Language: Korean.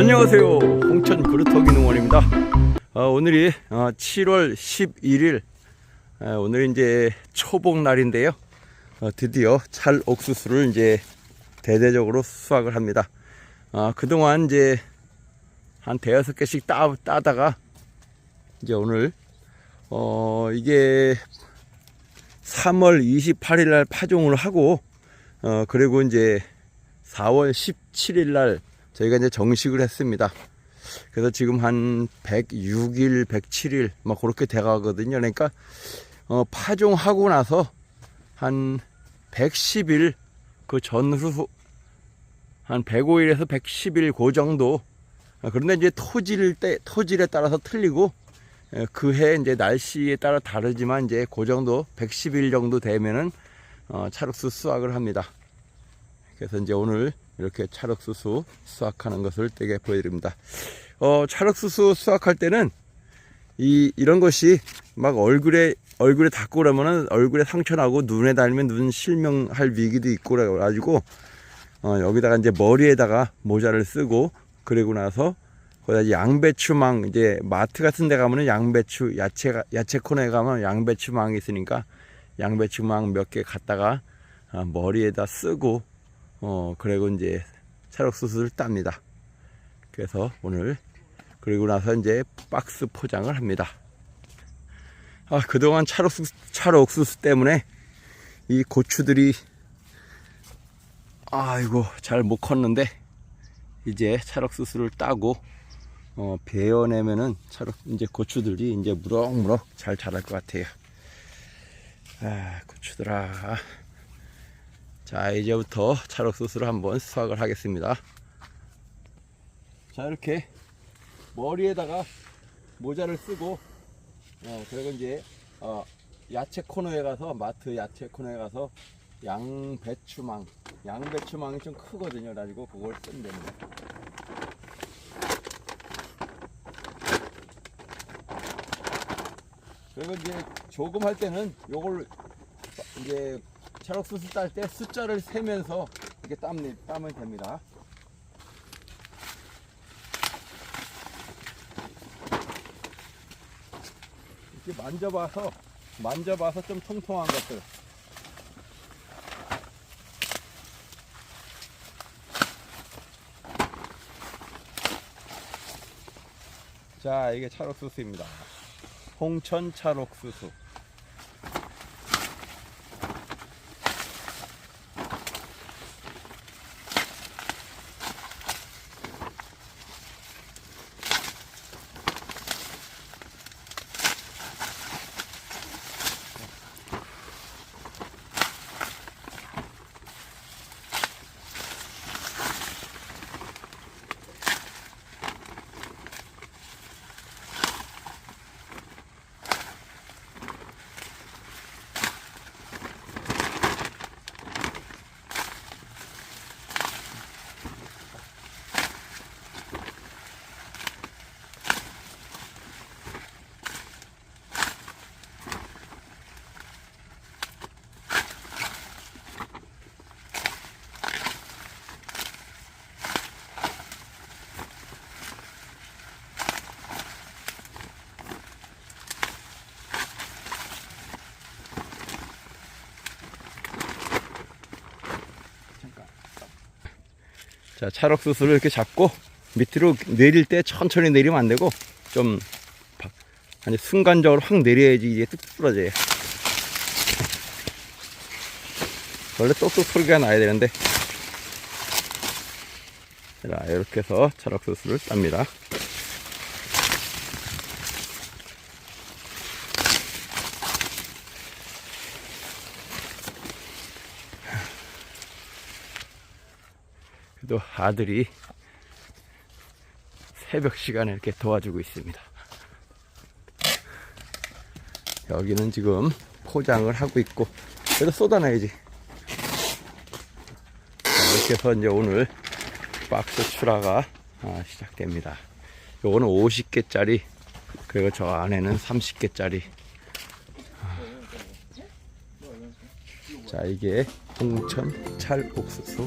안녕하세요. 홍천 그루터기 농원입니다. 어, 오늘이 어, 7월 11일. 어, 오늘 이제 초복 날인데요. 어, 드디어 찰 옥수수를 이제 대대적으로 수확을 합니다. 어, 그동안 이제 한 대여섯 개씩 따, 따다가 이제 오늘 어, 이게 3월 28일 날 파종을 하고 어, 그리고 이제 4월 17일 날 저희가 이제 정식을 했습니다. 그래서 지금 한 106일, 107일 막 그렇게 돼가거든요. 그러니까 어, 파종하고 나서 한 110일 그 전후 한 105일에서 110일 그 정도. 어, 그런데 이제 토질 때 토질에 따라서 틀리고 그해 이제 날씨에 따라 다르지만 이제 그 정도 110일 정도 되면은 어, 찰옥수 수확을 합니다. 그래서 이제 오늘 이렇게 찰옥수수 수확하는 것을 되게 보여드립니다. 어, 찰옥수수 수확할 때는 이, 이런 것이 막 얼굴에, 얼굴에 닿고 그러면은 얼굴에 상처 나고 눈에 닿으면 눈 실명할 위기도 있고 그래가지고, 어, 여기다가 이제 머리에다가 모자를 쓰고, 그리고 나서 거기다 양배추망, 이제 마트 같은 데 가면은 양배추, 야채, 야채 코너에 가면 양배추망이 있으니까 양배추망 몇 개 갖다가 아, 머리에다 쓰고 어, 그리고 이제 찰옥수수를 땁니다. 그래서 오늘, 그리고 나서 이제 박스 포장을 합니다. 아, 그동안 찰옥수수, 찰옥수수 때문에 이 고추들이, 아이고, 잘 못 컸는데, 이제 찰옥수수를 따고, 어, 베어내면은 찰옥, 이제 고추들이 이제 무럭무럭 잘 자랄 것 같아요. 아, 고추들아. 자 이제부터 찰옥수수를 한번 수확을 하겠습니다. 자 이렇게 머리에다가 모자를 쓰고 어, 그리고 이제 어, 야채 코너에 가서 마트 야채 코너에 가서 양배추망 양배추망이 좀 크거든요. 가지고 그걸 쓰면 됩니다. 그리고 이제 조금 할 때는 요걸 이제 찰옥수수 딸 때 숫자를 세면서 이렇게 땀, 따면 됩니다. 이렇게 만져봐서, 만져봐서 좀 통통한 것들. 자, 이게 찰옥수수입니다. 홍천 찰옥수수. 자, 찰옥수수를 이렇게 잡고 밑으로 내릴 때 천천히 내리면 안 되고 좀 바- 아니 순간적으로 확 내려야지 이게 뚝뚝 부러져요. 원래 똑똑 소리가 나야 되는데 자, 이렇게 해서 찰옥수수를 땁니다. 그래도 아들이 새벽 시간에 이렇게 도와주고 있습니다. 여기는 지금 포장을 하고 있고, 그래도 쏟아내야지. 자, 이렇게 해서 이제 오늘 박스 출하가 아, 시작됩니다. 요거는 50개짜리, 그리고 저 안에는 30개짜리. 자, 이게 홍천 찰 옥수수